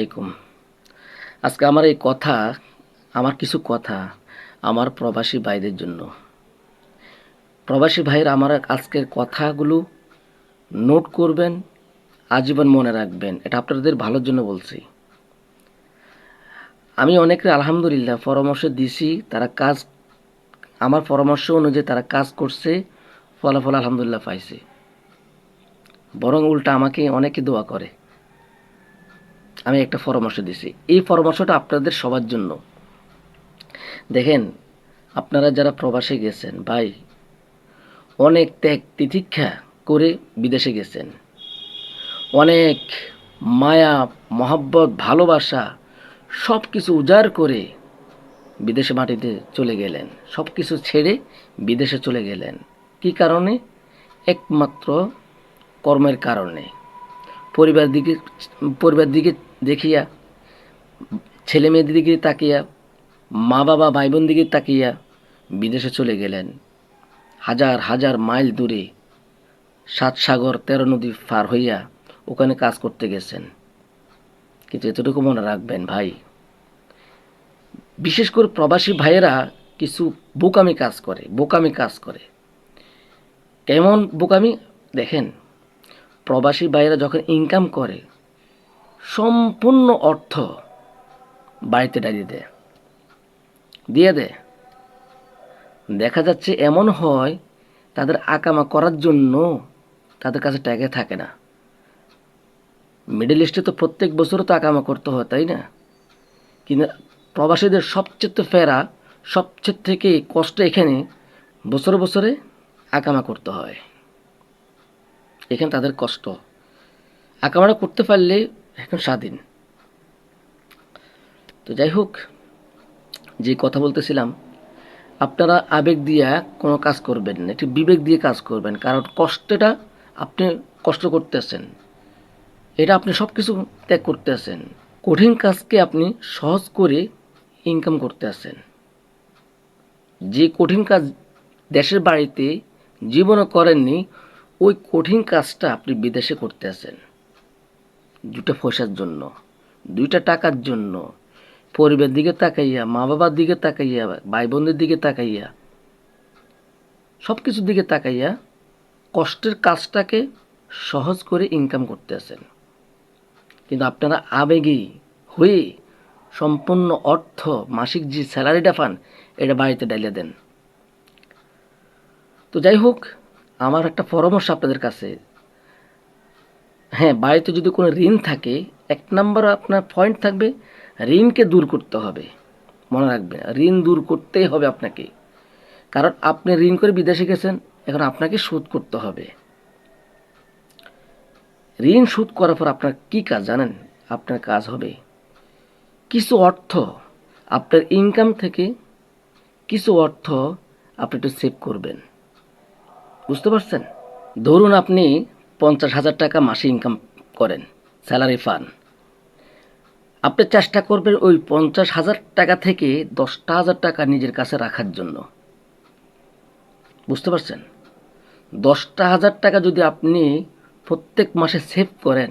আলাইকুম। আজকে আমার এই কথা, আমার কিছু কথা আমার প্রবাসী ভাইদের জন্য। প্রবাসী ভাইয়ের আমার আজকের কথাগুলো নোট করবেন, আজীবন মনে রাখবেন। এটা আপনাদের ভালোর জন্য বলছি। আমি অনেকে আলহামদুলিল্লাহ পরামর্শ দিছি, তারা কাজ, আমার পরামর্শ অনুযায়ী তারা কাজ করছে, ফলাফল আলহামদুলিল্লাহ পাইছে। বরং উল্টা আমাকে অনেকে দোয়া করে। আমি একটা পরামর্শ দিছি। এই পরামর্শটা আপনাদের সবার জন্য। দেখেন, আপনারা যারা প্রবাসে গেছেন, ভাই, অনেক ত্যাগ তিতিক্ষা করে বিদেশে গেছেন। অনেক মায়া, মহাব্বত, ভালোবাসা সব কিছু উজাড় করে বিদেশে মাটিতে চলে গেলেন। সব কিছু ছেড়ে বিদেশে চলে গেলেন। কি কারণে? একমাত্র কর্মের কারণে। পরিবার দিকে পরিবার দিকে দেখিয়া, ছেলে মেয়েদের দিকে তাকিয়া মা বাবা ভাই বোন দিকে তাকিয়া বিদেশে চলে গেলেন। হাজার হাজার মাইল দূরে সাত সাগর, তেরো নদী পার হইয়া ওখানে কাজ করতে গেছেন। কিন্তু এতটুকু মনে রাখবেন ভাই, বিশেষ করে প্রবাসী ভাইয়েরা কিছু বোকামি কাজ করে, বোকামি কাজ করে। কেমন বোকামি? দেখেন, প্রবাসী ভাইয়েরা যখন ইনকাম করে সম্পূর্ণ অর্থ বাড়িতে ডালিয়ে দেয় দিয়ে দেয় দেখা যাচ্ছে এমন হয় তাদের আকামা করার জন্য তাদের কাছে টাকা থাকে না। মিডল ইস্টে তো প্রত্যেক বছরও তো আকামা করতে হয়, তাই না? কিন্তু প্রবাসীদের সবচেয়ে ফেরা, সবচেয়ে থেকে কষ্ট এখানে বছরে বছরে আকামা করতে হয়। এখানে তাদের কষ্ট। আঁকামারা করতে পারলে এখন স্বাধীন। তো যাই হোক, যে কথা বলতেছিলাম, আপনারা আবেগ দিয়ে কোনো কাজ করবেন না, একটু বিবেক দিয়ে কাজ করবেন, কারণ কষ্টটা আপনি কষ্ট করতেছেন। এটা আপনি সব কিছু ত্যাগ করতে আছেন কঠিন কাজকে আপনি সহজ করে ইনকাম করতে আছেন যে কঠিন কাজ দেশের বাড়িতে জীবনও করেননি, ওই কঠিন কাজটা আপনি বিদেশে করতে আছেন দুটা পয়সার জন্য, দুইটা টাকার জন্য পরিবার দিকে তাকাইয়া মা বাবার দিকে তাকাইয়া ভাই বোনদের দিকে তাকাইয়া সব কিছুর দিকে তাকাইয়া কষ্টের কাজটাকে সহজ করে ইনকাম করতে আসেন কিন্তু আপনারা আবেগী হয়ে সম্পূর্ণ অর্থ, মাসিক যে স্যালারিটা পান, এটা বাড়িতে ডালিয়ে দেন। তো যাই হোক, আমার একটা পরামর্শ আপনাদের কাছে। হ্যাঁ বাড়িতে যদি কোনো ঋণ থাকে, এক নম্বর আপনার পয়েন্ট থাকবে, ঋণকে দূর করতে হবে। মনে রাখবেন, ঋণ দূর করতেই হবে আপনাকে। কারণ আপনি ঋণ করে বিদেশে গেছেন, এখন আপনাকে শোধ করতে হবে। ঋণ শোধ করার পর আপনার কী কাজ জানেন? আপনার কাজ হবে কিছু অর্থ আপনার ইনকাম থেকে, কিছু অর্থ আপনি একটু সেভ করবেন। বুঝতে পারছেন? ধরুন আপনি পঞ্চাশ হাজার টাকা মাসে ইনকাম করেন স্যালারি পান। আপনি চেষ্টা করবেন ওই পঞ্চাশ হাজার টাকা থেকে দশটা হাজার টাকা নিজের কাছে রাখার জন্য। বুঝতে পারছেন? দশটা হাজার টাকা যদি আপনি প্রত্যেক মাসে সেভ করেন,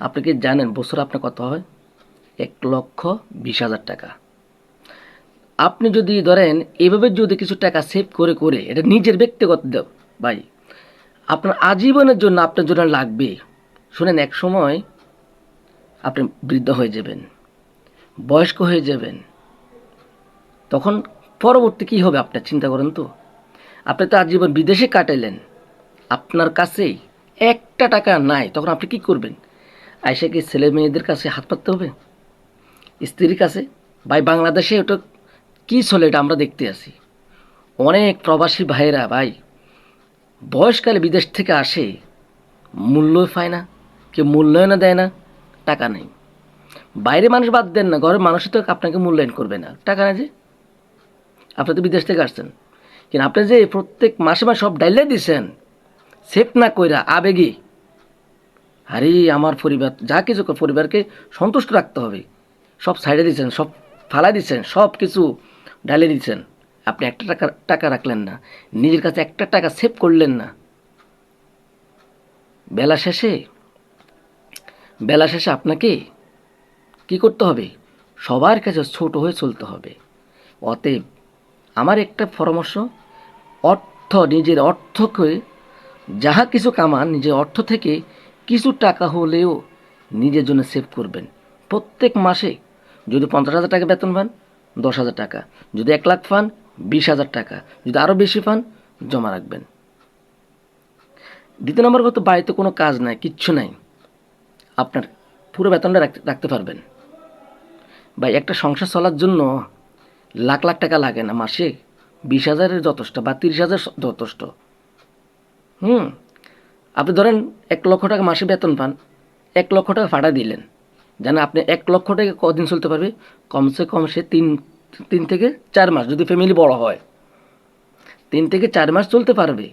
আপনি কি জানেন বছর আপনার কত হয়? এক লক্ষ বিশ হাজার টাকা। আপনি যদি ধরেন, এভাবে যদি কিছু টাকা সেভ করে করে, এটা নিজের ব্যক্তিগত, ভাই আপনার আজীবনের জন্য আপনার জন্য লাগবে। শুনেন, এক সময় আপনি বৃদ্ধ হয়ে যাবেন, বয়স্ক হয়ে যাবেন। তখন পরবর্তী কী হবে আপনার চিন্তা করেন তো? আপনি তো আজীবন বিদেশে কাটাইলেন। আপনার কাছে একটা টাকা নাই, তখন আপনি কি করবেন? আইসা কি ছেলে মেয়েদের কাছে হাত পাততে হবে? স্ত্রীর কাছে? ভাই, বাংলাদেশে ওটা কী চলে, এটা আমরা দেখতে আসি। অনেক প্রবাসী ভাইয়েরা, ভাই বয়সকালে বিদেশ থেকে আসে মূল্য পায় না, কেউ মূল্যায়নও দেয় না, টাকা নেই। বাইরে মানুষ বাদ দেন না, ঘরের মানুষই তো আপনাকে মূল্যায়ন করবে না। টাকা না যে। আপনি তো বিদেশ থেকে আসছেন। কিন্তু আপনি যে প্রত্যেক মাসে মাসে সব ডাইলে দিছেন সেফ না কইরা আবেগে। আরে, আমার পরিবার, যা কিছু পরিবারকে সন্তুষ্ট রাখতে হবে। সব সাইডে দিচ্ছেন সব ফালাই দিচ্ছেন সব কিছু ডালে দিচ্ছেন আপনি একটা টাকা টাকা রাখলেন না। নিজের কাছে একটা টাকা সেভ করলেন না। বেলা শেষে বেলা শেষে আপনাকে কি করতে হবে? সবার কাছে ছোট হয়ে চলতে হবে। অতএব আমার একটা পরামর্শ, অর্থ, নিজের অর্থকে, যাহা কিছু কামান, নিজের অর্থ থেকে কিছু টাকা হলেও নিজের জন্য সেভ করবেন। প্রত্যেক মাসে যদি পঞ্চাশ হাজার টাকা বেতন পান, দশ হাজার টাকা। যদি এক লাখ পান বিশ হাজার টাকা। যদি আরও বেশি পান, জমা রাখবেন। দ্বিতীয় নম্বর কথা, বাড়িতে কোনো কাজ নাই, কিচ্ছু নাই। আপনার পুরো বেতনটা রাখতে রাখতে পারবেন। ভাই, একটা সংসার চলার জন্য লাখ লাখ টাকা লাগে না মাসে। বিশ হাজারের যথেষ্ট বা তিরিশ হাজার যথেষ্ট। হুম, আপনি ধরেন এক লক্ষ টাকা মাসে বেতন পান, এক লক্ষ টাকা ভাড়া দিলেন। জানেন আপনি এক লক্ষ টাকা কদিন চলতে পারবে? কমসে কম সে তিন তিন থেকে চার মাস যদি ফ্যামিলি বড় হয়, তিন থেকে চার মাস চলতে পারবে।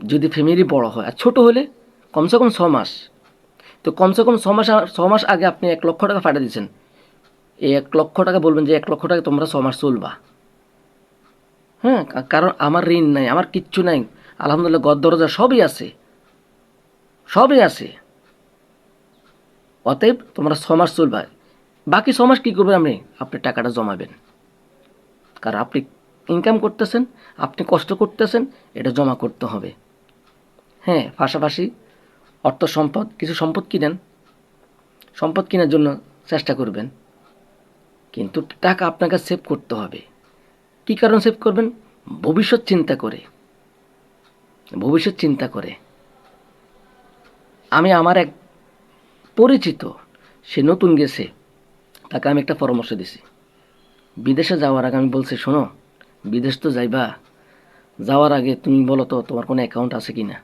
যদি ফ্যামিলি বড় হয়, আর ছোটো হলে কমসে কম ছ মাস। তো কমসে কম ছ মাস ছ মাস আগে আপনি এক লক্ষ টাকা ফাটা দিয়েছেন। এই এক লক্ষ টাকা বলবেন যে এক লক্ষ টাকা তোমরা ছ মাস চলবা। হ্যাঁ কারণ আমার ঋণ নাই, আমার কিচ্ছু নাই। আলহামদুলিল্লাহ গদ দরজা সবই আছে। সবই আছে। অতএব তোমরা ছ মাস চলবা। বাকি ছ মাস কী করবেন আপনি? আপনি টাকাটা জমাবেন। কারণ আপনি ইনকাম করতেছেন, আপনি কষ্ট করতেছেন, এটা জমা করতে হবে। হ্যাঁ পাশাপাশি অর্থ সম্পদ, কিছু সম্পদ কিনেন। সম্পদ কেনার জন্য চেষ্টা করবেন। কিন্তু টাকা আপনাকে সেভ করতে হবে। কী কারণ সেভ করবেন? ভবিষ্যৎ চিন্তা করে। ভবিষ্যৎ চিন্তা করে। আমি, আমার এক পরিচিত, সে নতুন গেছে। তাকে আমি একটা পরামর্শ দিছি। বিদেশে যাওয়ার আগে আমি বলছি, শোনো, বিদেশ তো যাইবা। যাওয়ার আগে তুমি বলো তো, তোমার কোনো অ্যাকাউন্ট আছে কি না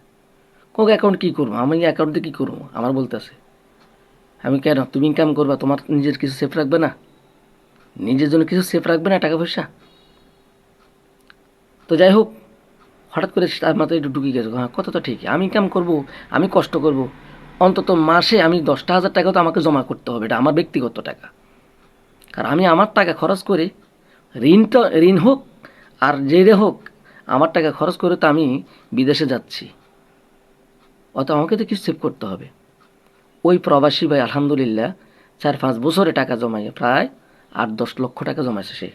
কোক অ্যাকাউন্ট কী করব? আমি অ্যাকাউন্টে কী করব? আমার বলতেছে আমি কেন? তুমি ইনকাম করবা, তোমার নিজের কিছু সেফ রাখবে না? নিজের জন্য কিছু সেফ রাখবে না টাকা পয়সা তো যাই হোক, হঠাৎ করে তার মাথায় একটু ঢুকে গেছে। হ্যাঁ কথা তো ঠিক আমি ইনকাম করব, আমি কষ্ট করব। অন্তত মাসে আমি দশটা হাজার টাকা তো আমাকে জমা করতে হবে। এটা আমার ব্যক্তিগত টাকা। কারণ আমি আমার টাকা খরচ করে, ঋণ তো, ঋণ হোক আর জেরে হোক, আমার টাকা খরচ করে তো আমি বিদেশে যাচ্ছি। অত আমাকে তো কিছু সেভ করতে হবে। ওই প্রবাসী ভাই, আলহামদুলিল্লাহ, চার পাঁচ বছরে টাকা জমাইয়ে প্রায় আট দশ লক্ষ টাকা জমাইছে সে।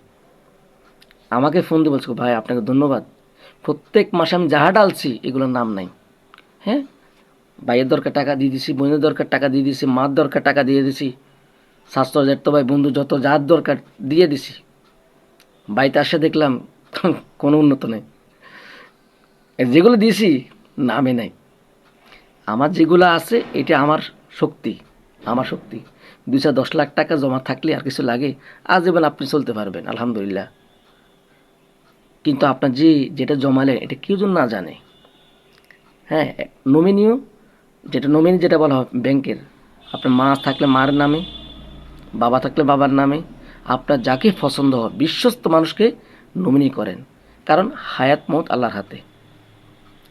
আমাকে ফোন দিয়ে বলছে, ভাই, আপনাকে ধন্যবাদ। প্রত্যেক মাসে আমি যাহা ডালছি এগুলোর নাম নাই। হ্যাঁ? ভাইয়ের দরকার টাকা দিয়ে দিছি, বোনের দরকার টাকা দিয়ে দিছি, মার দরকার টাকা দিয়ে দিছি। স্বাস্থ্য জেঠতো ভাই, বন্ধু, যত যার দরকার, দিয়ে দিছি। বাড়িতে আসে দেখলাম, কোনো উন্নত নেই। যেগুলো দিয়েছি নামে নাই। আমার যেগুলো আছে, এটা আমার শক্তি আমার শক্তি। চার দশ লাখ টাকা জমা থাকলে আর কিছু লাগে, আজীবন আপনি চলতে পারবেন, আলহামদুলিল্লাহ। কিন্তু আপনার যে, যেটা জমালেন এটা কেউ যেন না জানে। হ্যাঁ নমিনিও যেটা নমিনি যেটা বলা হয় ব্যাংকের আপনার মা থাকলে মার নামে। বাবা থাকলে বাবার নামে আপনার যাকে পছন্দ হয়, বিশ্বস্ত মানুষকে নমিনি করেন। কারণ হায়াত মত আল্লাহর হাতে।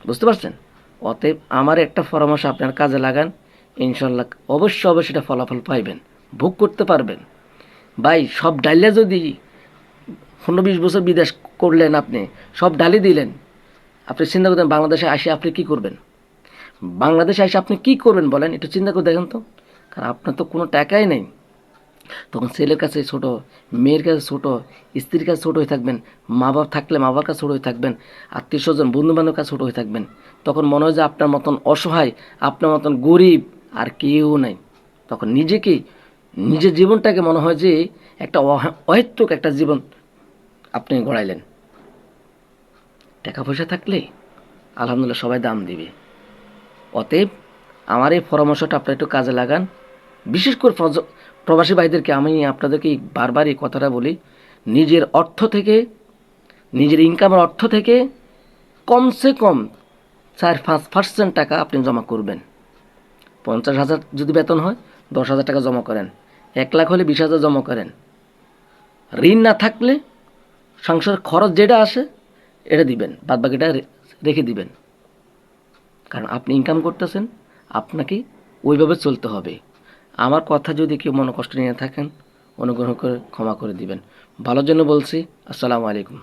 বুঝতে পারছেন? অতএব আমার একটা পরামর্শ আপনার কাজে লাগান। ইনশাল্লাহ অবশ্যই অবশ্যই এটা ফলাফল পাইবেন। ভোগ করতে পারবেন। ভাই, সব ডাইলে যদি পনেরো বিশ বছর বিদেশ করলেন আপনি, সব ডালি দিলেন। আপনি চিন্তা করতেন বাংলাদেশে আসে আপনি কি করবেন? বাংলাদেশে আসে আপনি কি করবেন বলেন, একটু চিন্তা করে দেখেন তো। কারণ আপনার তো কোনো টাকাই নেই। তখন ছেলের কাছে ছোট, মেয়ের কাছে ছোট, স্ত্রীর কাছে ছোট হয়ে থাকবেন মা বাবা থাকলে মা বাবার কাছে ছোট হয়ে থাকবেন আত্মীয় স্বজন বন্ধু বান্ধবের কাছে ছোট হয়ে থাকবেন। তখন মনে হয় যে আপনার মতন অসহায়, আপনার মতন গরিব আর কেউ নাই। তখন নিজেকে, নিজের জীবনটাকে মনে হয় যে একটা অহ- অহেতুক একটা জীবন আপনি গড়াইলেন। টাকা পয়সা থাকলে আলহামদুলিল্লাহ সবাই দাম দিবে। অতএব আমার এই পরামর্শটা আপনারা একটু কাজে লাগান। বিশেষ করে প্রবাসী ভাইদেরকে আমি আপনাদেরকে বারবার এই কথাটা বলি, নিজের অর্থ থেকে, নিজের ইনকামের অর্থ থেকে কমসে কম চার পাঁচ পার্সেন্ট টাকা আপনি জমা করবেন। পঞ্চাশ হাজার যদি বেতন হয়, দশ হাজার টাকা জমা করেন। এক লাখ হলে বিশ হাজার জমা করেন। ঋণ না থাকলে সংসারের খরচ যেটা আসে, এটা দিবেন বাদ বাকিটা রেখে দিবেন। কারণ আপনি ইনকাম করতেছেন, আপনাকে ওইভাবে চলতে হবে। আমার কথা যদি কেউ মনে কষ্ট নিয়ে থাকেন, অনুগ্রহ করে ক্ষমা করে দিবেন। ভালোর জন্য বলছি, আসসালামু আলাইকুম।